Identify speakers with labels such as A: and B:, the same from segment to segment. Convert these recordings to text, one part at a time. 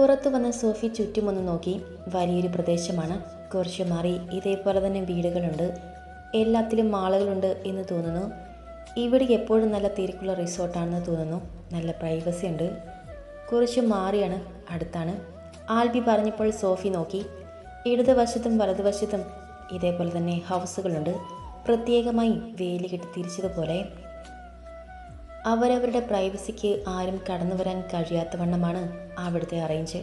A: പുറത്തു വന്ന സോഫി ചുറ്റുമൊന്ന് നോക്കി. വലിയൊരു പ്രദേശമാണ്. കുറച്ച് മാറി ഇതേപോലെ തന്നെ വീടുകളുണ്ട്. എല്ലാത്തിലും ആളുകളുണ്ട് എന്ന് തോന്നുന്നു. ഇവിടെ എപ്പോഴും നല്ല തിരക്കുള്ള റിസോർട്ടാണെന്ന് തോന്നുന്നു. നല്ല പ്രൈവസി ഉണ്ട്. കുറച്ച് മാറിയാണ്. അടുത്താണ്. ആൽബി പറഞ്ഞപ്പോൾ സോഫി നോക്കി. ഇടതുവശത്തും വലതുവശത്തും ഇതേപോലെ തന്നെ ഹൗസുകളുണ്ട് പ്രത്യേകമായി വേലി കെട്ടി തിരിച്ചതുപോലെ. അവരവരുടെ പ്രൈവസിക്ക് ആരും കടന്നു വരാൻ കഴിയാത്ത വണ്ണമാണ് അവിടുത്തെ അറേഞ്ച്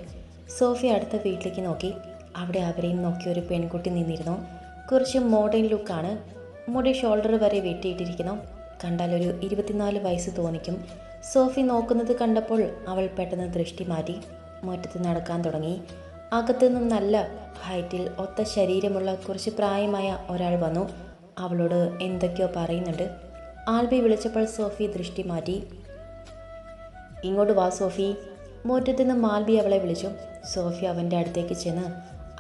A: സോഫി അടുത്ത വീട്ടിലേക്ക് നോക്കി. അവിടെ അവരെയും നോക്കി ഒരു പെൺകുട്ടി നിന്നിരുന്നു. കുറച്ച് മോഡേൺ ലുക്കാണ് മുടി ഷോൾഡർ വരെ വെട്ടിയിട്ടിരിക്കുന്നു. കണ്ടാൽ ഒരു ഇരുപത്തിനാല് വയസ്സ് തോന്നിക്കും. സോഫി നോക്കുന്നത് കണ്ടപ്പോൾ അവൾ പെട്ടെന്ന് ദൃഷ്ടി മാറ്റി. മുറ്റത്ത് നടക്കാൻ തുടങ്ങി. അകത്തുനിന്നും നല്ല ഹൈറ്റിൽ ഒത്ത ശരീരമുള്ള കുറച്ച് പ്രായമായ ഒരാൾ വന്നു. അവളോട് എന്തൊക്കെയോ പറയുന്നുണ്ട്. ആൽബി വിളിച്ചപ്പോൾ സോഫി ദൃഷ്ടി മാറ്റി. ഇങ്ങോട്ട് വാ സോഫി. മുറ്റത്തു നിന്ന് മാൽബി അവളെ വിളിച്ചു. സോഫി അവന്റെ അടുത്തേക്ക് ചെന്ന്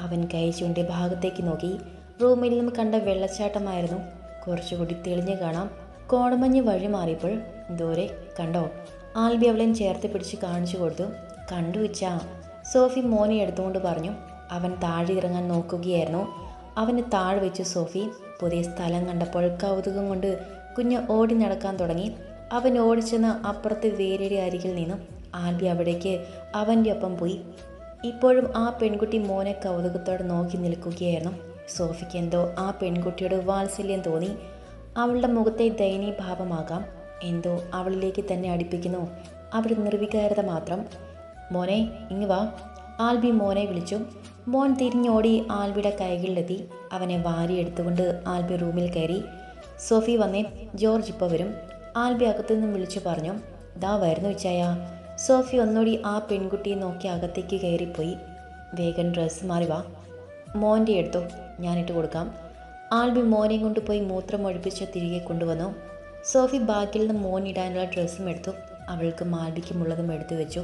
A: അവൻ കൈ ചൂണ്ടി ഭാഗത്തേക്ക് നോക്കി. റൂമിൽ നിന്നും കണ്ട വെള്ളച്ചാട്ടമായിരുന്നു. കുറച്ചുകൂടി തെളിഞ്ഞു കാണാം. കോടമഞ്ഞ് വഴി മാറിയപ്പോൾ ദൂരെ കണ്ടോ? ആൽബി അവളെ ചേർത്ത് പിടിച്ച് കാണിച്ചു കൊടുത്തു. കണ്ടു വെച്ചാ സോഫി മോനെ എടുത്തുകൊണ്ട് പറഞ്ഞു. അവൻ താഴെ ഇറങ്ങാൻ നോക്കുകയായിരുന്നു. അവന് താഴെ വെച്ചു സോഫി പുതിയ സ്ഥലം കണ്ടപ്പോൾ കൗതുകം കൊണ്ട് കുഞ്ഞ് ഓടി നടക്കാൻ തുടങ്ങി. അവൻ ഓടിച്ചെന്ന് അപ്പുറത്തെ വേരയുടെ അരികിൽ നിന്നും ആൽബി അവിടേക്ക് അവന്റെ ഒപ്പം പോയി. ഇപ്പോഴും ആ പെൺകുട്ടി മോനെ കൗതുകത്തോടെ നോക്കി നിൽക്കുകയായിരുന്നു. സോഫിക്ക് എന്തോ ആ പെൺകുട്ടിയോട് വാത്സല്യം തോന്നി. അവളുടെ മുഖത്തെ ദയനീയ ഭാവമാകാം എന്തോ അവളിലേക്ക് തന്നെ അടുപ്പിക്കുന്നു. അവിടെ നിർവികാരത മാത്രം. മോനെ ഇങ്ങ് വാ. ആൽബി മോനെ വിളിച്ചു. മോൻ തിരിഞ്ഞോടി ആൽബിയുടെ കൈകളിലെത്തി. അവനെ വാരിയെടുത്തുകൊണ്ട് ആൽബി റൂമിൽ കയറി. സോഫി വന്നേ ജോർജ് ഇപ്പോൾ വരും. ആൽബി അകത്തു നിന്നും വിളിച്ചു പറഞ്ഞു ദാ വരുന്നു ഇച്ചായ സോഫി ഒന്നുകൂടി ആ പെൺകുട്ടിയെ നോക്കി അകത്തേക്ക് കയറിപ്പോയി. വേഗം ഡ്രസ്സ് മാറി വാ. മോന്റെ എടുത്തു ഞാനിട്ട് കൊടുക്കാം. ആൽബി മോനെയും കൊണ്ട് പോയി മൂത്രം ഒഴിപ്പിച്ച് തിരികെ കൊണ്ടുവന്നു. സോഫി ബാഗിൽ നിന്ന് മോൻ ഇടാനുള്ള ഡ്രസ്സും എടുത്തു. അവൾക്കും ആൽബിക്കും ഉള്ളതും എടുത്തു വെച്ചു.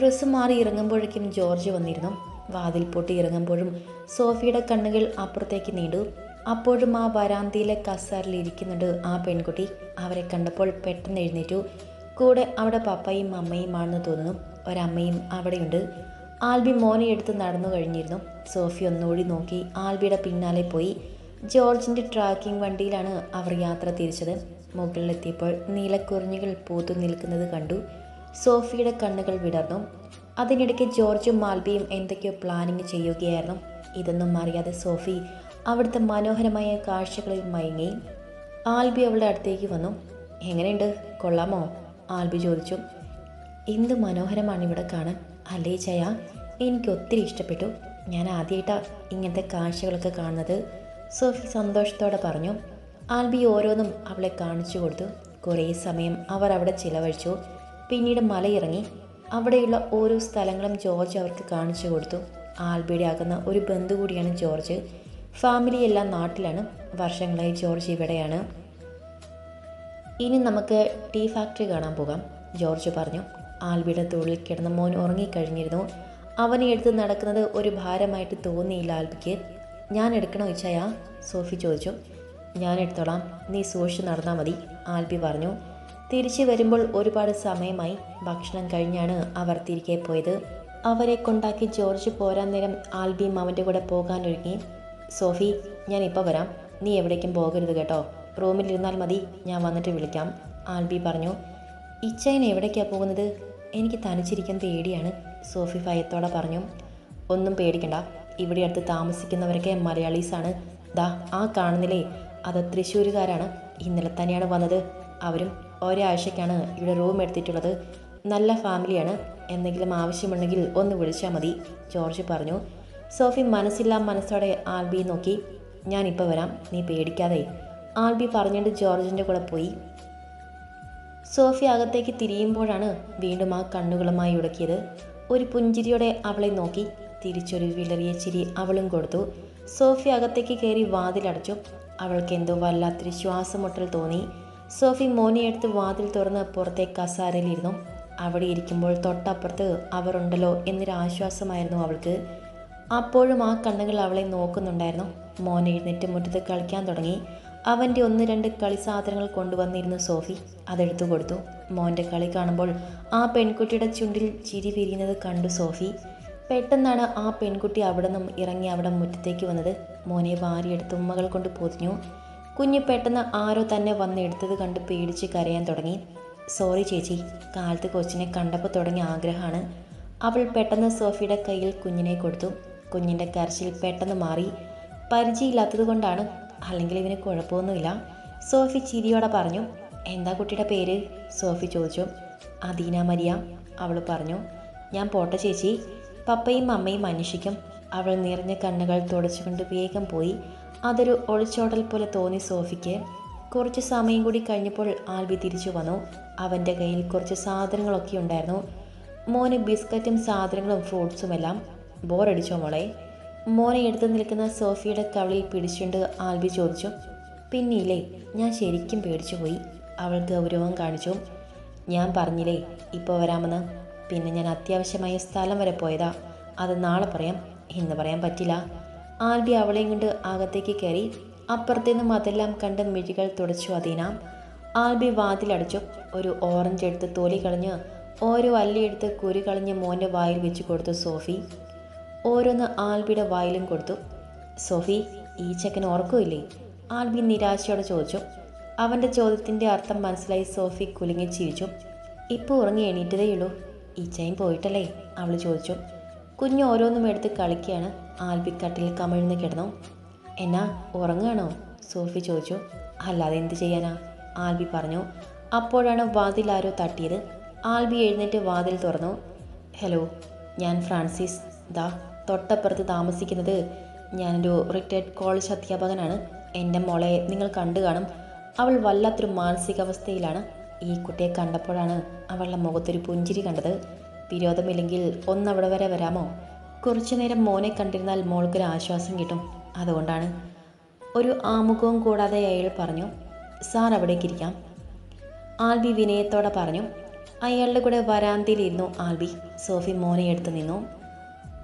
A: ഡ്രസ്സ് മാറി ഇറങ്ങുമ്പോഴേക്കും ജോർജ് വന്നിരുന്നു. വാതിൽ പൊട്ടി ഇറങ്ങുമ്പോഴും സോഫിയുടെ കണ്ണുകൾ അപ്പുറത്തേക്ക് നീണ്ടു. അപ്പോഴും ആ വരാന്തിയിലെ കസാറിൽ ഇരിക്കുന്നുണ്ട് ആ പെൺകുട്ടി അവരെ കണ്ടപ്പോൾ പെട്ടെന്ന് എഴുന്നേറ്റു. കൂടെ അവിടെ പപ്പയും അമ്മയുമാണെന്ന് തോന്നുന്നു. ഒരമ്മയും അവിടെയുണ്ട്. ആൽബി മോനെ എടുത്ത് നടന്നു കഴിഞ്ഞിരുന്നു. സോഫി ഒന്നുകൂടി നോക്കി ആൽബിയുടെ പിന്നാലെ പോയി. ജോർജിന്റെ ട്രാക്കിംഗ് വണ്ടിയിലാണ് അവർ യാത്ര തിരിച്ചത്. മുകളിലെത്തിയപ്പോൾ നീലക്കുറിഞ്ഞുകൾ പൂത്തു നിൽക്കുന്നത് കണ്ടു. സോഫിയുടെ കണ്ണുകൾ വിടർന്നു. അതിനിടയ്ക്ക് ജോർജും മാൽബിയും എന്തൊക്കെയോ പ്ലാനിങ് ചെയ്യുകയായിരുന്നു. ഇതൊന്നും അറിയാതെ സോഫി അവിടുത്തെ മനോഹരമായ കാഴ്ചകളിൽ മയങ്ങി. ആൽബി അവളുടെ അടുത്തേക്ക് വന്നു. എങ്ങനെയുണ്ട്? കൊള്ളാമോ? ആൽബി ചോദിച്ചു. എന്ത് മനോഹരമാണ് ഇവിടെ കാണാൻ അല്ലേ ചയ? എനിക്ക് ഒത്തിരി ഇഷ്ടപ്പെട്ടു. ഞാൻ ആദ്യമായിട്ടാണ് ഇങ്ങനത്തെ കാഴ്ചകളൊക്കെ കാണുന്നത്. സോഫി സന്തോഷത്തോടെ പറഞ്ഞു. ആൽബി ഓരോന്നും അവളെ കാണിച്ചു കൊടുത്തു. കുറേ സമയം അവർ അവിടെ ചിലവഴിച്ചു. പിന്നീട് മലയിറങ്ങി. അവിടെയുള്ള ഓരോ സ്ഥലങ്ങളും ജോർജ് അവർക്ക് കാണിച്ചു കൊടുത്തു. ആൽബിയുടെ ആകുന്ന ഒരു ബന്ധു കൂടിയാണ് ജോർജ്. ഫാമിലി എല്ലാം നാട്ടിലാണ് വർഷങ്ങളായി ജോർജ് ഇവിടെയാണ്. ഇനി നമുക്ക് ടീ ഫാക്ടറി കാണാൻ പോകാം. ജോർജ് പറഞ്ഞു ആൽബിയുടെ തൊഴിൽ കിടന്ന മോൻ ഉറങ്ങിക്കഴിഞ്ഞിരുന്നു. അവനെ എടുത്ത് നടക്കുന്നത് ഒരു ഭാരമായിട്ട് തോന്നിയില്ല ആൽബിക്ക്. ഞാൻ എടുക്കണോ ഇച്ചയാ സോഫി ചോദിച്ചു. ഞാൻ എടുത്തോളാം. നീ സൂക്ഷിച്ച് നടന്നാൽ മതി ആൽബി പറഞ്ഞു. തിരിച്ചു വരുമ്പോൾ ഒരുപാട് സമയമായി ഭക്ഷണം കഴിഞ്ഞാണ് അവർ തിരികെ പോയത്. അവരെ കൊണ്ടാക്കി ജോർജ് പോരാൻ നേരം ആൽബിയും അവന്റെ കൂടെ പോകാനൊരുങ്ങി. സോഫി ഞാൻ ഇപ്പോൾ വരാം. നീ എവിടേക്കും പോകരുത് കേട്ടോ. റൂമിലിരുന്നാൽ മതി. ഞാൻ വന്നിട്ട് വിളിക്കാം. ആൽബി പറഞ്ഞു. ഇച്ചയൻ എവിടേക്കാണ് പോകുന്നത്? എനിക്ക് തനിച്ചിരിക്കാൻ പേടിയാണ് സോഫി ഭയത്തോടെ പറഞ്ഞു. ഒന്നും പേടിക്കണ്ട. ഇവിടെ അടുത്ത് താമസിക്കുന്നവരൊക്കെ മലയാളീസാണ്. ദാ ആ കാണുന്നില്ലേ? അത് തൃശ്ശൂരുകാരാണ്. ഇന്നലെ തന്നെയാണ് വന്നത്. അവരും ഒരാഴ്ചയ്ക്കാണ് ഇവിടെ റൂം എടുത്തിട്ടുള്ളത്. നല്ല ഫാമിലിയാണ്. എന്തെങ്കിലും ആവശ്യമുണ്ടെങ്കിൽ ഒന്ന് വിളിച്ചാൽ മതി ജോർജ് പറഞ്ഞു. സോഫി മനസ്സില്ലാ മനസ്സോടെ ആൽബിയെ നോക്കി. ഞാനിപ്പോൾ വരാം. നീ പേടിക്കാതെ ആൽബി പറഞ്ഞിട്ട് ജോർജിന്റെ കൂടെ പോയി. സോഫി അകത്തേക്ക് തിരിയുമ്പോഴാണ് വീണ്ടും ആ കണ്ണുകളുമായി ഉടക്കിയത്. ഒരു പുഞ്ചിരിയോടെ അവളെ നോക്കി. തിരിച്ചൊരു വിളറിയ ചിരി അവളും കൊടുത്തു. സോഫി അകത്തേക്ക് കയറി വാതിലടച്ചു. അവൾക്ക് എന്തോ വല്ലാത്തൊരു ശ്വാസമുട്ടൽ തോന്നി. സോഫി മോനെയെടുത്ത് വാതിൽ തുറന്ന് പുറത്തെ കസാരയിലിരുന്നു. അവിടെ ഇരിക്കുമ്പോൾ തൊട്ടപ്പുറത്ത് അവരുണ്ടല്ലോ എന്നൊരു ആശ്വാസമായിരുന്നു അവൾക്ക്. അപ്പോഴും ആ കണ്ണുകൾ അവളെ നോക്കുന്നുണ്ടായിരുന്നു. മോൻ എഴുന്നേറ്റ് മുറ്റത്ത് കളിക്കാൻ തുടങ്ങി. അവന്റെ ഒന്ന് രണ്ട് കളി സാധനങ്ങൾ കൊണ്ടുവന്നിരുന്നു സോഫി. അതെടുത്തു കൊടുത്തു. മോന്റെ കളി കാണുമ്പോൾ ആ പെൺകുട്ടിയുടെ ചുണ്ടിൽ ചിരി വിരിയുന്നത് കണ്ടു സോഫി. പെട്ടെന്നാണ് ആ പെൺകുട്ടി അവിടെ നിന്നും ഇറങ്ങി അവിടെ മുറ്റത്തേക്ക് വന്നത്. മോനെ വാരിയെടുത്ത് ഉമ്മകൾ കൊണ്ട് പൊതിഞ്ഞു. കുഞ്ഞ് പെട്ടെന്ന് ആരോ തന്നെ വന്ന് എടുത്തത് കണ്ട് പേടിച്ച് കരയാൻ തുടങ്ങി. സോറി ചേച്ചി കാലത്ത് കൊച്ചിനെ കണ്ടപ്പോൾ തുടങ്ങിയ ആഗ്രഹമാണ്. അവൾ പെട്ടെന്ന് സോഫിയുടെ കയ്യിൽ കുഞ്ഞിനെ കൊടുത്തു. കുഞ്ഞിന്റെ കരച്ചിൽ പെട്ടെന്ന് മാറി. പരിചയമില്ലാത്തത് കൊണ്ടാണ് അല്ലെങ്കിൽ ഇവന് കുഴപ്പമൊന്നുമില്ല. സോഫി ചിരിയോടെ പറഞ്ഞു എന്താ കുട്ടിയുടെ പേര്? സോഫി ചോദിച്ചു. അദീന മരിയ അവൾ പറഞ്ഞു. ഞാൻ പോട്ടെ ചേച്ചി. പപ്പയും അമ്മയും അന്വേഷിക്കും. അവൾ നിറഞ്ഞ കണ്ണുകൾ തുടച്ചുകൊണ്ട് വേഗം പോയി. അതൊരു ഒളിച്ചോടൽ പോലെ തോന്നി സോഫിക്ക്. കുറച്ച് സമയം കൂടി കഴിഞ്ഞപ്പോൾ ആൽബി തിരിച്ചു വന്നു. അവന്റെ കയ്യിൽ കുറച്ച് സാധനങ്ങളൊക്കെ ഉണ്ടായിരുന്നു. മോന് ബിസ്ക്കറ്റും സാധനങ്ങളും ഫ്രൂട്ട്സുമെല്ലാം. ബോറടിച്ചോ മോളെ? മോനെ എടുത്തു നിൽക്കുന്ന സോഫിയുടെ കവളിൽ പിടിച്ചുകൊണ്ട് ആൽബി ചോദിച്ചു പിന്നീലേ ഞാൻ ശരിക്കും പേടിച്ചു പോയി. അവൾ ഗൗരവം കാണിച്ചു. ഞാൻ പറഞ്ഞില്ലേ ഇപ്പോൾ വരാമെന്ന്. പിന്നെ ഞാൻ അത്യാവശ്യമായ സ്ഥലം വരെ പോയതാ. അത് നാളെ പറയാം. ഇന്ന് പറയാൻ പറ്റില്ല. ആൽബി അവളെയും കൊണ്ട് അകത്തേക്ക് കയറി അപ്പുറത്തുനിന്നും അതെല്ലാം കണ്ട് മിഴികൾ തുടച്ചു അതീന. ആൽബി വാതിലടച്ചു. ഒരു ഓറഞ്ച് എടുത്ത് തൊലി കളഞ്ഞ് ഓരോ അല്ലിയെടുത്ത് കുരു കളഞ്ഞ് മോന്റെ വായിൽ വെച്ച് കൊടുത്തു സോഫി. ഓരോന്ന് ആൽബിയുടെ വായിലും കൊടുത്തു. സോഫി ഈ ചെക്കൻ ഓർക്കുമില്ലേ ആൽബി നിരാശയോടെ ചോദിച്ചു. അവന്റെ ചോദ്യത്തിന്റെ അർത്ഥം മനസ്സിലായി സോഫി കുലുങ്ങി ചിരിച്ചു. ഇപ്പോൾ ഉറങ്ങി എണീറ്റതേയുള്ളൂ. ഈച്ചയും പോയിട്ടല്ലേ? അവൾ ചോദിച്ചു. കുഞ്ഞ് ഓരോന്നും എടുത്ത് കളിക്കുകയാണ്. ആൽബി കട്ടിൽ കമിഴ്ന്ന് കിടന്നു. എന്നാ ഉറങ്ങുകയാണോ? സോഫി ചോദിച്ചു. അല്ലാതെ എന്ത് ചെയ്യാനാ? ആൽബി പറഞ്ഞു. അപ്പോഴാണ് വാതിൽ ആരോ തട്ടിയത്. ആൽബി എഴുന്നേറ്റ് വാതിൽ തുറന്നു. ഹലോ ഞാൻ ഫ്രാൻസിസ്. ദാ തൊട്ടപ്പുറത്ത് താമസിക്കുന്നത് ഞാനൊരു റിട്ടയർഡ് കോളേജ് അധ്യാപകനാണ്. എന്റെ മോളെ നിങ്ങൾ കണ്ടു കാണും. അവൾ വല്ലാത്തൊരു മാനസികാവസ്ഥയിലാണ്. ഈ കുട്ടിയെ കണ്ടപ്പോഴാണ് അവളുടെ മുഖത്തൊരു പുഞ്ചിരി കണ്ടത്. വിരോധമില്ലെങ്കിൽ ഒന്നവിടെ വരെ വരാമോ? കുറച്ചു നേരം മോനെ കണ്ടിരുന്നാൽ മോൾക്കൊരു ആശ്വാസം കിട്ടും. അതുകൊണ്ടാണ് ഒരു ആമുഖവും കൂടാതെ അയാൾ പറഞ്ഞു സാർ അവിടേക്കിരിക്കാം ആൽബി വിനയത്തോടെ പറഞ്ഞു അയാളുടെ കൂടെ വരാന്തയിലിരുന്നു ആൽബി. സോഫി മോനെ എടുത്ത് നിന്നു.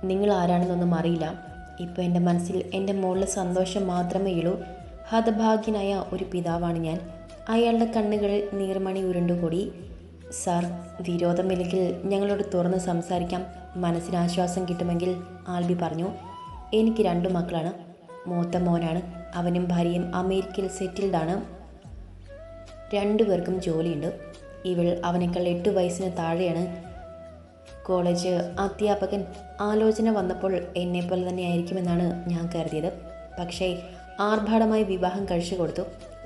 A: നിങ്ങൾ ആരാണെന്നൊന്നും അറിയില്ല. ഇപ്പോൾ എന്റെ മനസ്സിൽ എന്റെ മോളിലെ സന്തോഷം മാത്രമേയുള്ളൂ ഹതഭാഗ്യനായ ഒരു പിതാവാണ് ഞാൻ. അയാളുടെ കണ്ണുകളിൽ നീർമണി ഉരുണ്ടുകൂടി. സാർ വിരോധമില്ലെങ്കിൽ ഞങ്ങളോട് തുറന്ന് സംസാരിക്കാം. മനസ്സിന് ആശ്വാസം കിട്ടുമെങ്കിൽ ആൽബി പറഞ്ഞു. എനിക്ക് രണ്ടു മക്കളാണ്. മൂത്ത മോനാണ്. അവനും ഭാര്യയും അമേരിക്കയിൽ സെറ്റിൽഡാണ് രണ്ടുപേർക്കും ജോലിയുണ്ട്. ഇവൾ അവനേക്കാൾ എട്ട് വയസ്സിന് താഴെയാണ്. കോളേജ് അധ്യാപകൻ ആലോചന വന്നപ്പോൾ എന്നെപ്പോലെ തന്നെ ആയിരിക്കുമെന്നാണ് ഞാൻ കരുതിയത്. പക്ഷേ ആർഭാടമായി വിവാഹം കഴിച്ചു കൊടുത്തു.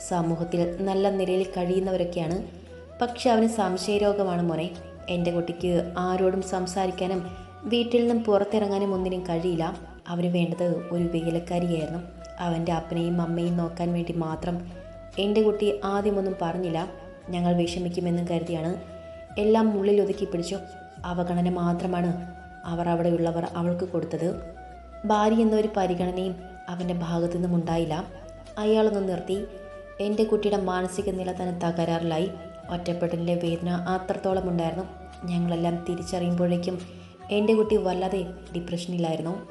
A: സമൂഹത്തിൽ നല്ല നിലയിൽ കഴിയുന്നവരൊക്കെയാണ്. പക്ഷെ അവന് സംശയരോഗമാണ് മോനെ. എന്റെ കുട്ടിക്ക് ആരോടും സംസാരിക്കാനും വീട്ടിൽ നിന്നും പുറത്തിറങ്ങാനും ഒന്നിനും കഴിയില്ല. അവന് വേണ്ടത് ഒരു വേലക്കാരിയായിരുന്നു. അവന്റെ അപ്പനെയും അമ്മയും നോക്കാൻ വേണ്ടി മാത്രം എന്റെ കുട്ടി ആദ്യമൊന്നും പറഞ്ഞില്ല. ഞങ്ങൾ വിഷമിക്കുമെന്നും കരുതിയാണ്. എല്ലാം ഉള്ളിൽ ഒതുക്കി പിടിച്ചു. അവഗണന മാത്രമാണ് അവർ അവിടെയുള്ളവർ അവൾക്ക് കൊടുത്തത്. ഭാര്യ എന്നൊരു പരിഗണനയും അവന്റെ ഭാഗത്തു നിന്നും ഉണ്ടായില്ല അയാളൊന്ന് നിർത്തി. എന്റെ കുട്ടിയുടെ മാനസിക നില തന്നെ തകരാറിലായി. ഒറ്റപ്പെട്ടലിന്റെ വേദന അത്രത്തോളം ഉണ്ടായിരുന്നു. ഞങ്ങളെല്ലാം തിരിച്ചറിയുമ്പോഴേക്കും എന്റെ കുട്ടി വല്ലാതെ ഡിപ്രഷനിലായിരുന്നു.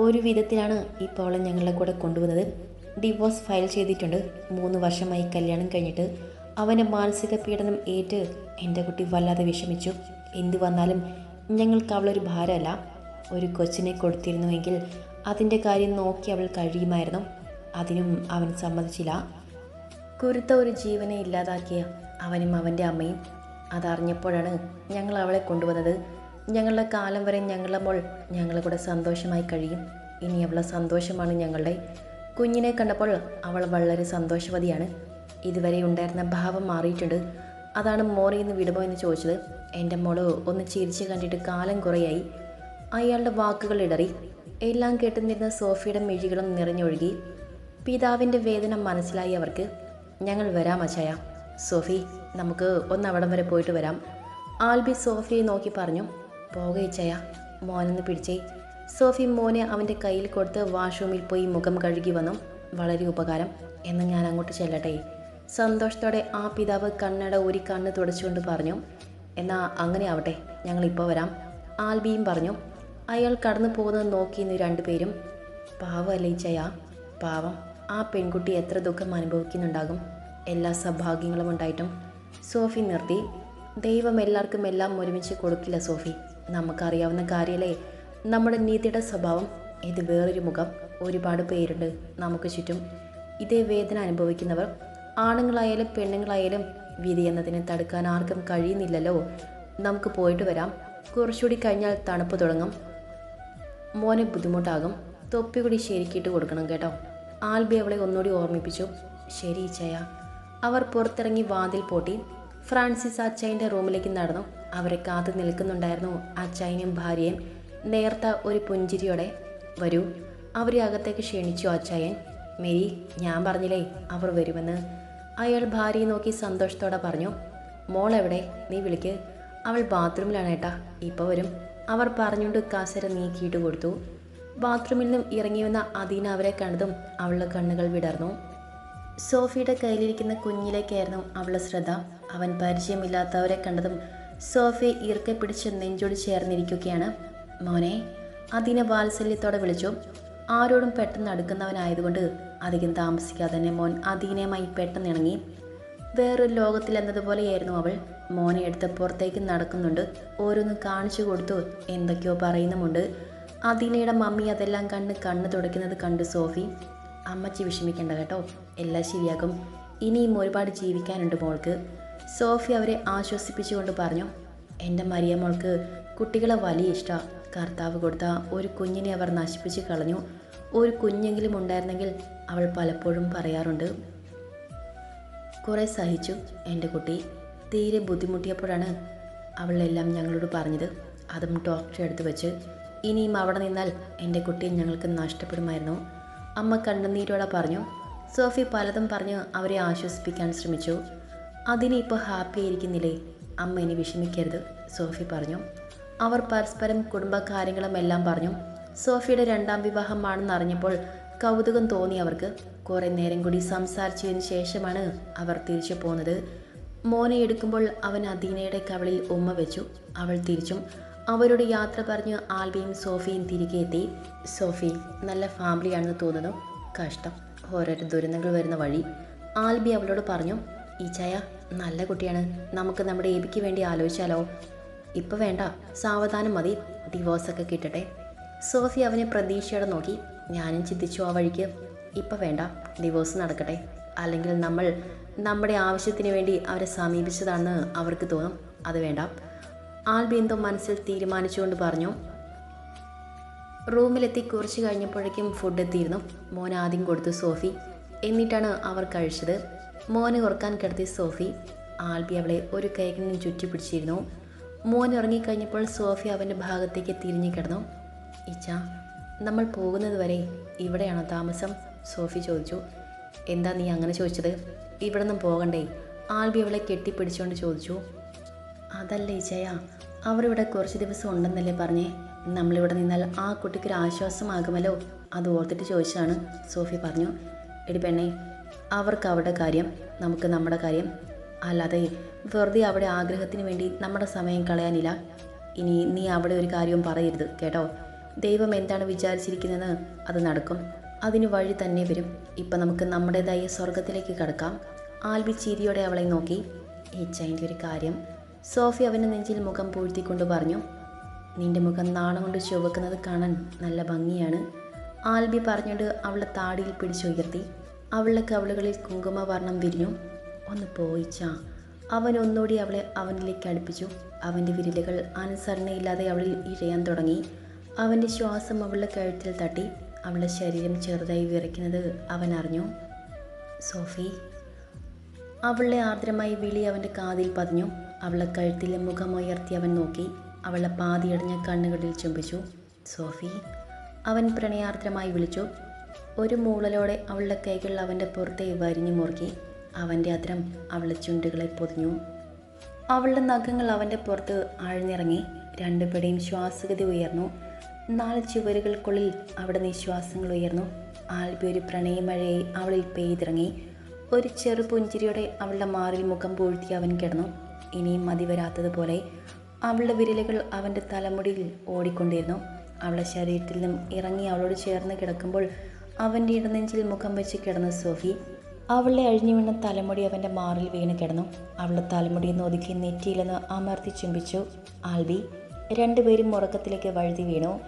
A: ഒരു വിധത്തിലാണ് ഇപ്പോൾ അവളെ ഞങ്ങളുടെ കൂടെ കൊണ്ടുവന്നത്. ഡിവോഴ്സ് ഫയൽ ചെയ്തിട്ടുണ്ട്. മൂന്ന് വർഷമായി കല്യാണം കഴിഞ്ഞിട്ട് അവന്റെ മാനസിക പീഡനം ഏറ്റ് എന്റെ കുട്ടി വല്ലാതെ വിഷമിച്ചു. എന്തു വന്നാലും ഞങ്ങൾക്ക് അവളൊരു ഭാരമല്ല. ഒരു കൊച്ചിനെ കൊടുത്തിരുന്നുവെങ്കിൽ അതിന്റെ കാര്യം നോക്കി അവൾ കഴിയുമായിരുന്നു. അതിനും അവൻ സമ്മതിച്ചില്ല. കുരുത്ത ഒരു ജീവനെ ഇല്ലാതാക്കിയ അവനും അവന്റെ അമ്മയും അതറിഞ്ഞപ്പോഴാണ് ഞങ്ങൾ അവളെ കൊണ്ടുവന്നത്. ഞങ്ങളുടെ കാലം വരെ ഞങ്ങളുടെ മോൾ ഞങ്ങളുടെ കൂടെ സന്തോഷമായി കഴിയും. ഇനി അവളെ സന്തോഷമാണ് ഞങ്ങളുടെ. കുഞ്ഞിനെ കണ്ടപ്പോൾ അവൾ വളരെ സന്തോഷവതിയാണ്. ഇതുവരെ ഉണ്ടായിരുന്ന ഭാവം മാറിയിട്ടുണ്ട്. അതാണ് മോറിയിൽ നിന്ന് വിടുമോ എന്ന് ചോദിച്ചത്. എന്റെ മോൾ ഒന്ന് ചിരിച്ച് കണ്ടിട്ട് കാലം കുറയായി. അയാളുടെ വാക്കുകൾ ഇടറി. എല്ലാം കേട്ടുനിന്നിരുന്ന സോഫിയുടെ മിഴികളും നിറഞ്ഞൊഴുകി. പിതാവിന്റെ വേദന മനസ്സിലായി അവർക്ക്. ഞങ്ങൾ വരാം അച്ചായ സോഫി നമുക്ക് ഒന്ന് അവിടം വരെ പോയിട്ട് വരാം. ആൽബി സോഫിയെ നോക്കി പറഞ്ഞു പോകയിച്ചയ മോനൊന്ന് പിടിച്ചേ. സോഫി മോനെ അവന്റെ കയ്യിൽ കൊടുത്ത് വാഷ്റൂമിൽ പോയി മുഖം കഴുകി വന്നു. വളരെ ഉപകാരം. എന്ന് ഞാൻ അങ്ങോട്ട് ചെല്ലട്ടെ. സന്തോഷത്തോടെ ആ പിതാവ് കണ്ണട ഒരു കണ്ണ് തുടച്ചുകൊണ്ട് പറഞ്ഞു എന്നാ അങ്ങനെ ആവട്ടെ ഞങ്ങൾ ഇപ്പോൾ വരാം. ആൽബിയും പറഞ്ഞു അയാൾ കടന്നു പോകുന്നത് നോക്കി ഇന്ന് രണ്ടുപേരും പാവം ചയ പാവം. ആ പെൺകുട്ടി എത്ര ദുഃഖം അനുഭവിക്കുന്നുണ്ടാകും? എല്ലാ സൗഭാഗ്യങ്ങളും ഉണ്ടായിട്ടും. സോഫി നിർത്തി ദൈവം എല്ലാവർക്കും എല്ലാം ഒരുമിച്ച് കൊടുക്കില്ല സോഫി. നമുക്കറിയാവുന്ന കാര്യമല്ലേ നമ്മുടെ നീതിയുടെ സ്വഭാവം ഇത് വേറൊരു മുഖം ഒരുപാട് പേരുണ്ട് നമുക്ക് ചുറ്റും. ഇതേ വേദന അനുഭവിക്കുന്നവർ ആണുങ്ങളായാലും പെണ്ണുങ്ങളായാലും വിധി തടുക്കാൻ ആർക്കും കഴിയുന്നില്ലല്ലോ. നമുക്ക് പോയിട്ട് വരാം. കുറച്ചുകൂടി കഴിഞ്ഞാൽ തണുപ്പ് തുടങ്ങും. മോനെ ബുദ്ധിമുട്ടാകും. തൊപ്പി കൂടി ശരിക്കിട്ട് കൊടുക്കണം കേട്ടോ. ആൽബി അവളെ ഒന്നുകൂടി ഓർമ്മിപ്പിച്ചു. ശരി ചയ. അവർ പുറത്തിറങ്ങി വാതിൽ പൊട്ടി. ഫ്രാൻസിസ് അച്ചായന്റെ റൂമിലേക്ക് നടന്നു. അവരെ കാത്തു നിൽക്കുന്നുണ്ടായിരുന്നു അച്ചായനും ഭാര്യയും. നേർത്ത ഒരു പുഞ്ചിരിയോടെ വരൂ. അവരെ അകത്തേക്ക് ക്ഷണിച്ചു അച്ചായൻ. മേരി ഞാൻ പറഞ്ഞില്ലേ അവർ വരുമെന്ന്. അയാൾ ഭാര്യയെ നോക്കി സന്തോഷത്തോടെ പറഞ്ഞു മോൾ എവിടെ നീ വിളിക്ക്. അവൾ ബാത്റൂമിലാണ് ഏട്ടാ. ഇപ്പോൾ വരും. അവർ പറഞ്ഞുകൊണ്ട് കസര നീക്കിയിട്ട് കൊടുത്തു. ബാത്റൂമിൽ നിന്നും ഇറങ്ങി വന്ന അദീന അവരെ കണ്ടതും അവളുടെ കണ്ണുകൾ വിടർന്നു. സോഫിയുടെ കയ്യിലിരിക്കുന്ന കുഞ്ഞിലേക്കായിരുന്നു അവളുടെ ശ്രദ്ധ. അവൻ പരിചയമില്ലാത്തവരെ കണ്ടതും സോഫി ഇറുക്കെ പിടിച്ച് നെഞ്ചോട് ചേർന്നിരിക്കുകയാണ്. മോനെ അദീന വാത്സല്യത്തോടെ വിളിച്ചു. ആരോടും പെട്ടെന്ന് അടുക്കുന്നവനായതുകൊണ്ട് അധികം താമസിക്കാതെ തന്നെ മോൻ അധീനയുമായി പെട്ടെന്ന് ഇണങ്ങി. വേറൊരു ലോകത്തിലെന്നതുപോലെയായിരുന്നു അവൾ. മോനെ എടുത്ത് പുറത്തേക്ക് നടക്കുന്നുണ്ട്. ഓരോന്ന് കാണിച്ചു കൊടുത്തു. എന്തൊക്കെയോ പറയുന്നുമുണ്ട്. അദീനയുടെ മമ്മി അതെല്ലാം കണ്ണ് കണ്ണ് തുടയ്ക്കുന്നത് കണ്ട് സോഫി അമ്മച്ചി വിഷമിക്കേണ്ട കേട്ടോ. എല്ലാം ശരിയാകും. ഇനിയും ഒരുപാട് ജീവിക്കാനുണ്ട് മോൾക്ക്. സോഫി അവരെ ആശ്വസിപ്പിച്ചുകൊണ്ട് പറഞ്ഞു എന്റെ മരിയ മോൾക്ക് കുട്ടികളെ വലിയ ഇഷ്ടമാണ് കർത്താവ് കൊടുത്ത ഒരു കുഞ്ഞിനെ അവർ നശിപ്പിച്ച് കളഞ്ഞു. ഒരു കുഞ്ഞെങ്കിലും ഉണ്ടായിരുന്നെങ്കിൽ അവൾ പലപ്പോഴും പറയാറുണ്ട് കുറേ സഹിച്ചു എന്റെ കുട്ടി. തീരെ ബുദ്ധിമുട്ടിയപ്പോഴാണ് അവളെല്ലാം ഞങ്ങളോട് പറഞ്ഞത്. അതും ഡോക്ടറെ അടുത്ത് വെച്ച്. ഇനിയും അവിടെ നിന്നാൽ എന്റെ കുട്ടിയെ ഞങ്ങൾക്ക് നഷ്ടപ്പെടുമായിരുന്നു. അമ്മ കണ്ണുനീരോടെ പറഞ്ഞു. സോഫി പലതും പറഞ്ഞ് അവരെ ആശ്വസിപ്പിക്കാൻ ശ്രമിച്ചു. അതിനെ ഇപ്പോൾ ഹാപ്പി ആയിരിക്കുന്നില്ലേ? അമ്മ ഇനി വിഷമിക്കരുത് സോഫി പറഞ്ഞു. അവർ പരസ്പരം കുടുംബകാര്യങ്ങളും എല്ലാം പറഞ്ഞു. സോഫിയുടെ രണ്ടാം വിവാഹമാണെന്ന് അറിഞ്ഞപ്പോൾ കൗതുകം തോന്നി അവർക്ക്. കുറേ നേരം കൂടി സംസാരിച്ചതിന് ശേഷമാണ് അവർ തിരിച്ചു പോന്നത്. മോനെ എടുക്കുമ്പോൾ അവൻ അദീനയുടെ കവളിൽ ഉമ്മ വെച്ചു. അവൾ തിരിച്ചും അവരുടെ യാത്ര പറഞ്ഞ് ആൽബിയും സോഫിയും തിരികെ എത്തി. സോഫി നല്ല ഫാമിലിയാണെന്ന് തോന്നുന്നു. കഷ്ടം. ഓരോരോ ദുരന്തങ്ങൾ വരുന്ന വഴി. ആൽബി അവളോട് പറഞ്ഞു ഈ ചായ നല്ല കുട്ടിയാണ്. നമുക്ക് നമ്മുടെ എബിക്ക് വേണ്ടി ആലോചിച്ചാലോ? ഇപ്പം വേണ്ട. സാവധാനം മതി. ഡിവോഴ്സൊക്കെ കിട്ടട്ടെ. സോഫി അവനെ പ്രതീക്ഷയോടെ നോക്കി. ഞാനും ചിന്തിച്ചു ആ വഴിക്ക് ഇപ്പം വേണ്ട ഡിവോഴ്സ് നടക്കട്ടെ. അല്ലെങ്കിൽ നമ്മൾ നമ്മുടെ ആവശ്യത്തിന് വേണ്ടി അവരെ സമീപിച്ചതാണെന്ന് അവർക്ക് തോന്നും. അത് വേണ്ട. ആൽബി എന്തോ മനസ്സിൽ തീരുമാനിച്ചുകൊണ്ട് പറഞ്ഞു. റൂമിലെത്തി കുറച്ച് കഴിഞ്ഞപ്പോഴേക്കും ഫുഡ് എത്തിയിരുന്നു. മോൻ ആദ്യം കൊടുത്തു സോഫി. എന്നിട്ടാണ് അവർ കഴിച്ചത്. മോനെ ഉറക്കാൻ കിടത്തി സോഫി. ആൽബി അവളെ ഒരു കൈകിനും ചുറ്റി പിടിച്ചിരുന്നു മോൻ ഉറങ്ങിക്കഴിഞ്ഞപ്പോൾ സോഫി അവന്റെ ഭാഗത്തേക്ക് തിരിഞ്ഞു കിടന്നു. ഇച്ച നമ്മൾ പോകുന്നത് വരെ ഇവിടെയാണോ താമസം? സോഫി ചോദിച്ചു. എന്താ നീ അങ്ങനെ ചോദിച്ചത്? ഇവിടെ നിന്നും പോകണ്ടേ. ആൽബി അവളെ കെട്ടിപ്പിടിച്ചുകൊണ്ട് ചോദിച്ചു. അതല്ല ഇച്ചയ അവരിവിടെ കുറച്ച് ദിവസം ഉണ്ടെന്നല്ലേ പറഞ്ഞേ. നമ്മളിവിടെ നിന്നാൽ ആ കുട്ടിക്കൊരു ആശ്വാസമാകുമല്ലോ? അത് ഓർത്തിട്ട് ചോദിച്ചതാണ്. സോഫി പറഞ്ഞു. എടി പെണ്ണേ അവർക്ക് അവരുടെ കാര്യം നമുക്ക് നമ്മുടെ കാര്യം. അല്ലാതെ വെറുതെ അവിടെ ആഗ്രഹത്തിന് വേണ്ടി നമ്മുടെ സമയം കളയാനില്ല. ഇനി നീ അവിടെ ഒരു കാര്യവും പറയരുത് കേട്ടോ? ദൈവം എന്താണ് വിചാരിച്ചിരിക്കുന്നത്? അത് നടക്കും. അതിന് വഴി തന്നെ വരും. ഇപ്പം നമുക്ക് നമ്മുടേതായ സ്വർഗത്തിലേക്ക് കടക്കാം. ആൽബി ചിരിയോടെ അവളെ നോക്കി. ഏച്ചതിന്റെ ഒരു കാര്യം. സോഫി അവന്റെ നെഞ്ചിൽ മുഖം പൂഴ്ത്തിക്കൊണ്ട് പറഞ്ഞു. നിന്റെ മുഖം നാണം കൊണ്ട് ചുവക്കുന്നത് കാണാൻ നല്ല ഭംഗിയാണ്. ആൽബി പറഞ്ഞുകൊണ്ട് അവളെ താടിയിൽ പിടിച്ചുയർത്തി അവളുടെ കവളുകളിൽ കുങ്കുമവർണം വിരിഞ്ഞു. ഒന്ന് പോയിച്ച അവൻ ഒന്നുകൂടി അവളെ അവനിലേക്ക് അടുപ്പിച്ചു. അവന്റെ വിരലുകൾ അനുസരണയില്ലാതെ അവളിൽ ഇഴയാൻ തുടങ്ങി. അവന്റെ ശ്വാസം അവളുടെ കഴുത്തിൽ തട്ടി. അവളുടെ ശരീരം ചെറുതായി വിറയ്ക്കുന്നത് അവൻ അറിഞ്ഞു. സോഫി അവളുടെ ആർദ്രമായി വിളി അവന്റെ കാതിൽ പതിഞ്ഞു. അവളെ കഴുത്തിലെ മുഖമുയർത്തി അവൻ നോക്കി. അവളെ പാതിയടഞ്ഞ കണ്ണുകളിൽ ചുംബിച്ചു. സോഫി അവൻ പ്രണയാർദ്രമായി വിളിച്ചു. ഒരു മൂളലോടെ അവളുടെ കൈകൾ അവന്റെ പുറത്തെ വരിഞ്ഞു മുറുക്കി. അവന്റെ അദ്രം അവളുടെ ചുണ്ടുകളെ പൊതിഞ്ഞു. അവളുടെ നഖങ്ങൾ അവന്റെ പുറത്ത് ആഴ്ന്നിറങ്ങി. രണ്ടുപേടെയും ശ്വാസഗതി ഉയർന്നു. നാല് ചുവരുകൾക്കുള്ളിൽ അവിടെ നിശ്വാസങ്ങൾ ഉയർന്നു. ആൽബി ഒരു പ്രണയമഴയെ അവളിൽ പെയ്തിറങ്ങി. ഒരു ചെറു പുഞ്ചിരിയോടെ അവളുടെ മാറിൽ മുഖം പൂഴ്ത്തി അവൻ കിടന്നു. ഇനിയും മതി വരാത്തതുപോലെ അവളുടെ വിരലുകൾ അവന്റെ തലമുടിയിൽ ഓടിക്കൊണ്ടിരുന്നു. അവളുടെ ശരീരത്തിൽ നിന്നും ഇറങ്ങി അവളോട് ചേർന്ന് കിടക്കുമ്പോൾ അവന്റെ ഇടനെഞ്ചിൽ മുഖം വെച്ച് കിടന്ന സോഫി അവളുടെ അഴിഞ്ഞു വീണ തലമുടി അവന്റെ മാറിൽ വീണ് കിടന്നു. അവളുടെ തലമുടി ഒതുക്കി നെറ്റിയിലെന്ന് അമർത്തി ചുംബിച്ചു. ആൽബി രണ്ടുപേരും ഉറക്കത്തിലേക്ക് വഴുതി വീണു.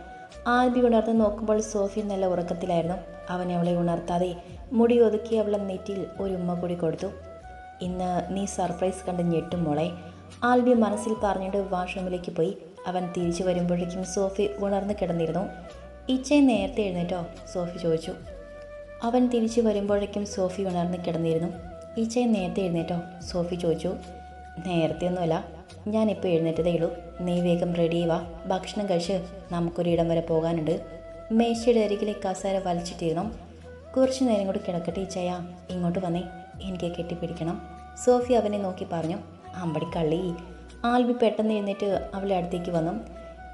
A: ആൽബി ഉണർന്ന് നോക്കുമ്പോൾ സോഫി നല്ല ഉറക്കത്തിലായിരുന്നു. അവൻ അവളെ ഉണർത്താതെ മുടി ഒതുക്കി അവളെ നെറ്റിയിൽ ഒരു ഉമ്മ കൂടി കൊടുത്തു. ഇന്ന് നീ സർപ്രൈസ് കണ്ട് ഞെട്ടും മോളെ. ആൽബി മനസ്സിൽ പറഞ്ഞിട്ട് വാഷ്റൂമിലേക്ക് പോയി. അവൻ തിരിച്ചു വരുമ്പോഴേക്കും സോഫി ഉണർന്ന് കിടന്നിരുന്നു. ഇച്ചയെ നേരത്തെ എഴുന്നേറ്റോ? സോഫി ചോദിച്ചു. അവൻ തിരിച്ചു വരുമ്പോഴേക്കും സോഫി ഉണർന്ന് കിടന്നിരുന്നു. ഇച്ചയെ നേരത്തെ എഴുന്നേറ്റോ? സോഫി ചോദിച്ചു. നേരത്തെ ഒന്നുമല്ല ഞാനിപ്പോൾ എഴുന്നേറ്റതേ ഉള്ളൂ. നീ വേഗം റെഡി വാ. ഭക്ഷണം കഴിച്ച് നമുക്കൊരിടം വരെ പോകാനുണ്ട്. മേശയുടെ അരികിലെ കസേര വലിച്ചിട്ടിരുന്നു. കുറച്ച് നേരം കൂടി കിടക്കട്ടെ ചയ ഇങ്ങോട്ട് വന്നേ. എനിക്ക് കെട്ടിപ്പിടിക്കണം. സോഫി അവനെ നോക്കി പറഞ്ഞു. അമ്പടി കള്ളി ആൽബി പെട്ടെന്ന് എഴുന്നേറ്റ് അവളെ അടുത്തേക്ക് വന്നു.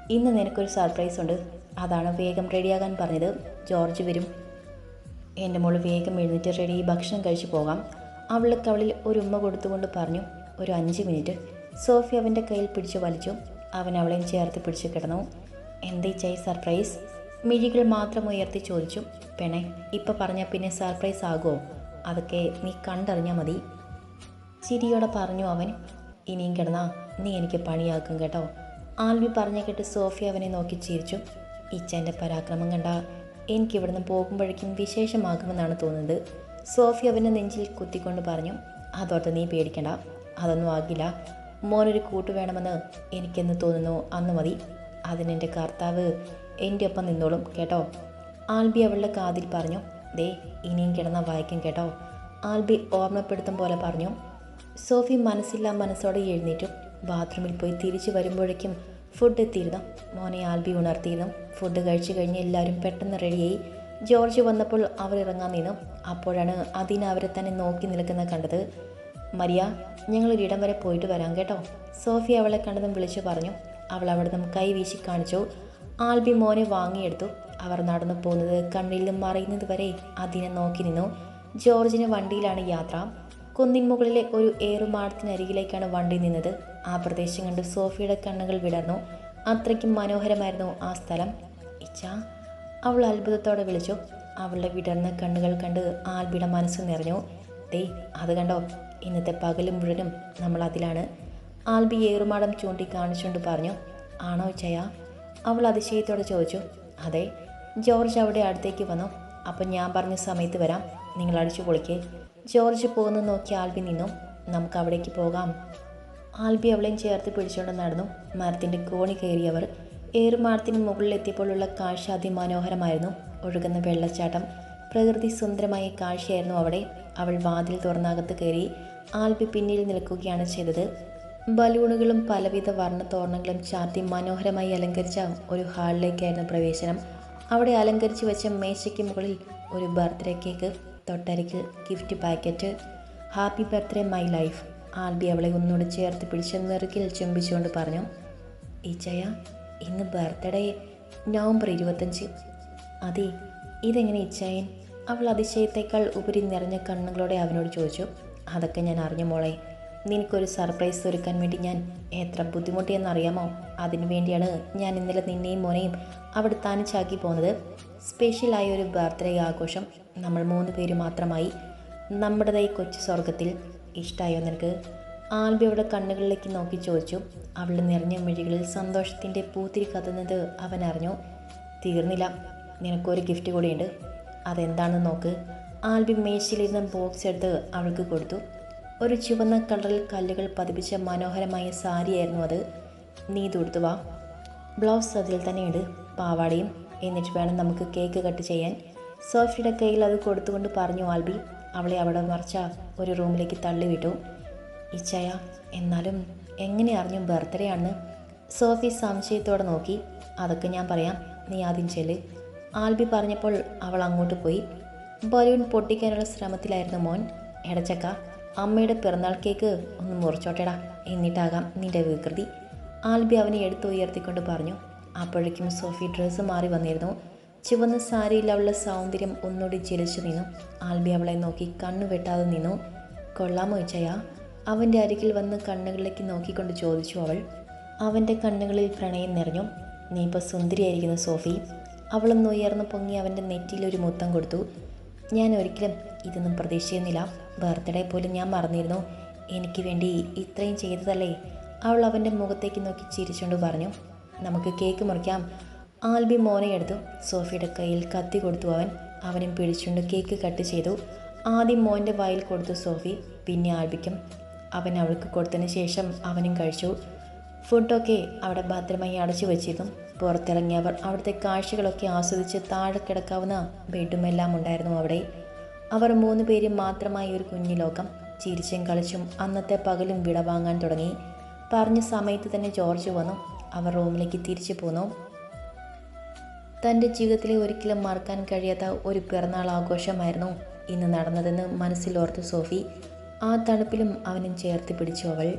A: ഇന്ന് നിനക്കൊരു സർപ്രൈസ് ഉണ്ട്. അതാണ് വേഗം റെഡിയാകാൻ പറഞ്ഞത്. ജോർജ് വരും. എന്റെ മോൾ വേഗം എഴുന്നേറ്റ് റെഡി ഭക്ഷണം കഴിച്ച് പോകാം. അവൾക്ക് കവളിൽ ഒരു ഉമ്മ കൊടുത്തുകൊണ്ട് പറഞ്ഞു. ഒരു അഞ്ച് മിനിറ്റ് സോഫി അവന്റെ കയ്യിൽ പിടിച്ചു വലിച്ചു. അവൻ അവളെയും ചേർത്ത് പിടിച്ചു കിടന്നു. എന്തേ ചൈ സർപ്രൈസ്? മിഴികൾ മാത്രം ഉയർത്തി ചോദിച്ചു. പെണെ ഇപ്പം പറഞ്ഞാൽ പിന്നെ സർപ്രൈസ് ആകുമോ അതൊക്കെ നീ കണ്ടറിഞ്ഞാൽ മതി. ചിരിയോടെ പറഞ്ഞു അവൻ. ഇനിയും കിടന്നാ നീ എനിക്ക് പണിയാക്കും കേട്ടോ. ആൽവി പറഞ്ഞ കേട്ട് സോഫി അവനെ നോക്കി ചിരിച്ചു. ഇച്ചന്റെ പരാക്രമം കണ്ട എനിക്കിവിടുന്ന് പോകുമ്പോഴേക്കും വിശേഷമാകുമെന്നാണ് തോന്നുന്നത്. സോഫി അവന്റെ നെഞ്ചിൽ കുത്തിക്കൊണ്ട് പറഞ്ഞു. അതോർത്ത് നീ പേടിക്കണ്ട. അതൊന്നും ആകില്ല. മോനൊരു കൂട്ട് വേണമെന്ന് എനിക്കെന്ന് തോന്നുന്നു. അന്ന് മതി. അതിനെന്റെ കർത്താവ് എന്റെ ഒപ്പം നിന്നോളും കേട്ടോ? ആൽബി അവളുടെ കാതിൽ പറഞ്ഞു ദേ ഇനിയും കിടന്ന വായിക്കും കേട്ടോ? ആൽബി ഓർമ്മപ്പെടുത്തും പോലെ പറഞ്ഞു. സോഫി മനസ്സില്ലാ മനസ്സോടെ എഴുന്നേറ്റു. ബാത്റൂമിൽ പോയി തിരിച്ചു വരുമ്പോഴേക്കും ഫുഡ് എത്തിയിരുന്നു. മോനെ ആൽബി ഉണർത്തിയിരുന്നു. ഫുഡ് കഴിച്ചു കഴിഞ്ഞ് എല്ലാവരും പെട്ടെന്ന് റെഡിയായി ജോർജ് വന്നപ്പോൾ അവർ ഇറങ്ങാൻ നിന്നു. അപ്പോഴാണ് അതിന് അവരെ തന്നെ നോക്കി നിൽക്കുന്ന കണ്ടത്. മരിയ ഞങ്ങളൊരിടം വരെ പോയിട്ട് വരാം കേട്ടോ. സോഫി അവളെ കണ്ടതും വിളിച്ചു പറഞ്ഞു അവൾ അവിടെ നിന്നും കൈ വീശി കാണിച്ചു. ആൽബി മോനെ വാങ്ങിയെടുത്തു. അവർ നടന്നു പോകുന്നത് നിന്നും മറയുന്നത് വരെ അതിനെ നോക്കി നിന്നു. ജോർജിന് വണ്ടിയിലാണ് യാത്ര. കുന്നിൻ മുകളിലെ ഒരു ഏറുമാടത്തിനരികിലേക്കാണ് വണ്ടി നിന്നത്. ആ പ്രദേശം കണ്ട് സോഫിയുടെ കണ്ണുകൾ വിടർന്നു. അത്രയ്ക്കും മനോഹരമായിരുന്നു ആ സ്ഥലം. ഇച്ച അവൾ അത്ഭുതത്തോടെ വിളിച്ചു. അവളുടെ വിടർന്ന കണ്ണുകൾ കണ്ട് ആൽബിയുടെ മനസ്സ് നിറഞ്ഞു. ദേ അത് കണ്ടോ? ഇന്നത്തെ പകലും മുഴുവനും നമ്മൾ അതിലാണ് ആൽബി ഏറുമാടം ചൂണ്ടി കാണിച്ചുകൊണ്ട് പറഞ്ഞു ആണോ ചയ അവൾ അതിശയത്തോടെ ചോദിച്ചു അതെ. ജോർജ് അവിടെ അടുത്തേക്ക് വന്നു അപ്പം ഞാൻ പറഞ്ഞ സമയത്ത് വരാം. നിങ്ങൾ അടിച്ചു പൊളിക്കേ. ജോർജ് പോകുന്ന നോക്കി ആൽബി നിന്നു നമുക്ക് അവിടേക്ക് പോകാം. ആൽബി അവളെയും ചേർത്ത് പിടിച്ചുകൊണ്ട് നടന്നു. മരത്തിന്റെ കോണി കയറിയവർ ഏറുമാടത്തിന് മുകളിലെത്തിയപ്പോഴുള്ള കാഴ്ച അതിമനോഹരമായിരുന്നു. ഒഴുകുന്ന വെള്ളച്ചാട്ടം പ്രകൃതി സുന്ദരമായ കാഴ്ചയായിരുന്നു അവിടെ. അവൾ വാതിൽ തുറന്നകത്ത് കയറി ആൽബി പിന്നിൽ നിൽക്കുകയാണ് ചെയ്തത്. ബലൂണുകളും പലവിധ വർണ തോരണങ്ങളും ചാർത്തി മനോഹരമായി അലങ്കരിച്ച ഒരു ഹാളിലേക്കായിരുന്നു പ്രവേശനം. അവിടെ അലങ്കരിച്ച് വെച്ച മേശയ്ക്ക് മുകളിൽ ഒരു birthday cake തൊട്ടരികിൽ gift packet happy birthday my life. Albi അവളെ ഒന്നുകൂടെ ചേർത്ത് പിടിച്ച് നെറുകിൽ ചുംബിച്ചുകൊണ്ട് പറഞ്ഞു ഈച്ചയ ഇന്ന് ബർത്ത്ഡേ നവംബർ ഇരുപത്തഞ്ച്. അതെ ഇതെങ്ങനെ ഇച്ചായൻ? അവൾ അതിശയത്തേക്കാൾ ഉപരി നിറഞ്ഞ കണ്ണുകളോടെ അവനോട് ചോദിച്ചു അതൊക്കെ ഞാൻ അറിഞ്ഞു മോളെ. നിനക്കൊരു സർപ്രൈസ് ഒരുക്കാൻ വേണ്ടി ഞാൻ എത്ര ബുദ്ധിമുട്ടിയെന്നറിയാമോ? അതിനു വേണ്ടിയാണ് ഞാൻ ഇന്നലെ നിന്നെയും മോനെയും അവിടെ താനിച്ചാക്കി പോകുന്നത് സ്പെഷ്യലായ ഒരു ബർത്ത്ഡേ ആഘോഷം നമ്മൾ മൂന്ന് പേര് മാത്രമായി. നമ്മുടേതായി കൊച്ചു സ്വർഗത്തിൽ ഇഷ്ടമായോ നിനക്ക്? ആൽബിയുടെ കണ്ണുകളിലേക്ക് നോക്കി ചോദിച്ചു. അവളുടെ നിറഞ്ഞ മിഴികളിൽ സന്തോഷത്തിന്റെ പൂത്തിരി കത്തുന്നത് അവൻ അറിഞ്ഞു. തീർന്നില്ല. നിനക്കൊരു ഗിഫ്റ്റ് കൂടിയുണ്ട്. അതെന്താണെന്ന് നോക്ക്. ആൽബി മേശയിലിരുന്ന ബോക്സ് എടുത്ത് അവൾക്ക് കൊടുത്തു. ഒരു ചുവന്ന കളറിൽ കല്ലുകൾ പതിപ്പിച്ച മനോഹരമായ സാരിയായിരുന്നു അത്. നീ തൊടുത്തു വാ. ബ്ലൗസ് അതിൽ തന്നെ ഇട് പാവാടയും. എന്നിട്ട് വേണം നമുക്ക് കേക്ക് കട്ട് ചെയ്യാൻ. സോഫിയുടെ കയ്യിൽ അത് കൊടുത്തുകൊണ്ട് പറഞ്ഞു ആൽബി അവളെ അവിടെ മറിച്ച ഒരു റൂമിലേക്ക് തള്ളിവിട്ടു. ഇച്ചയ എന്നാലും എങ്ങനെ അറിഞ്ഞു ബർത്ത്ഡേ ആണെന്ന്. സോഫി സംശയത്തോടെ നോക്കി. അതൊക്കെ ഞാൻ പറയാം. നീ ആദ്യം ചെല്ല്. ആൽബി പറഞ്ഞപ്പോൾ അവൾ അങ്ങോട്ട് പോയി. ബലൂൺ പൊട്ടിക്കാനുള്ള ശ്രമത്തിലായിരുന്നു മോൻ. എടച്ചക്ക അമ്മയുടെ പിറന്നാൾ കേക്ക് ഒന്ന് മുറിച്ചോട്ടേടാ. എന്നിട്ടാകാം നിന്റെ വികൃതി. ആൽബി അവനെ എടുത്തു ഉയർത്തിക്കൊണ്ട് പറഞ്ഞു അപ്പോഴേക്കും സോഫി ഡ്രസ്സ് മാറി വന്നിരുന്നു. ചുവന്ന സാരിയിൽ അവളുടെ സൗന്ദര്യം ഒന്നുകൂടി ജ്വലിച്ചു നിന്നു. ആൽബി അവളെ നോക്കി കണ്ണു വെട്ടാതെ നിന്നു. കൊള്ളാമോ ഇച്ചയ? അവന്റെ അരികിൽ വന്ന് കണ്ണുകളിലേക്ക് നോക്കിക്കൊണ്ട് ചോദിച്ചു അവൾ. അവന്റെ കണ്ണുകളിൽ പ്രണയം നിറഞ്ഞു. നീ ഇപ്പോൾ സുന്ദരിയായിരിക്കുന്നു സോഫി. അവളൊന്ന് ഉയർന്നു പൊങ്ങി അവന്റെ നെറ്റിയിൽ ഒരു മുത്തം കൊടുത്തു. ഞാൻ ഒരിക്കലും ഇതൊന്നും പ്രതീക്ഷിക്കുന്നില്ല ബർത്ത്ഡേ പോലും ഞാൻ മറന്നിരുന്നു. എനിക്ക് വേണ്ടി ഇത്രയും ചെയ്തതല്ലേ? അവൾ അവന്റെ മുഖത്തേക്ക് നോക്കി ചിരിച്ചുകൊണ്ട് പറഞ്ഞു. നമുക്ക് കേക്ക് മുറിക്കാം. ആൽബി മോനെ എടുത്തു. സോഫിയുടെ കയ്യിൽ കത്തി കൊടുത്തു അവൻ. അവനും പിടിച്ചുകൊണ്ട് കേക്ക് കട്ട് ചെയ്തു. ആദ്യം മോന്റെ വായിൽ കൊടുത്തു സോഫി പിന്നെ ആൽബിക്കും. അവൻ അവൾക്ക് കൊടുത്തതിന് ശേഷം അവനും കഴിച്ചു. ഫുഡൊക്കെ അവിടെ ഭദ്രമായി അടച്ചു വെച്ചിരുന്നു. പുറത്തിറങ്ങിയവർ അവിടുത്തെ കാഴ്ചകളൊക്കെ ആസ്വദിച്ച് താഴെ കിടക്കാവുന്ന ബെഡുമെല്ലാം ഉണ്ടായിരുന്നു അവിടെ. അവർ മൂന്ന് പേരും മാത്രമായി ഒരു കുഞ്ഞു ലോകം. ചിരിച്ചും കളിച്ചും അന്നത്തെ പകലും വിടവാങ്ങാൻ തുടങ്ങി. പറഞ്ഞ സമയത്ത് തന്നെ ജോർജ് വന്നു. അവർ റൂമിലേക്ക് തിരിച്ചു പോന്നു. തന്റെ ജീവിതത്തിലെ ഒരിക്കലും മറക്കാൻ കഴിയാത്ത ഒരു പിറന്നാൾ ആഘോഷമായിരുന്നു ഇന്ന് നടന്നതെന്ന് മനസ്സിലോർത്തു സോഫി. ആ തണുപ്പിലും അവനും ചേർത്ത് പിടിച്ചു അവൾ.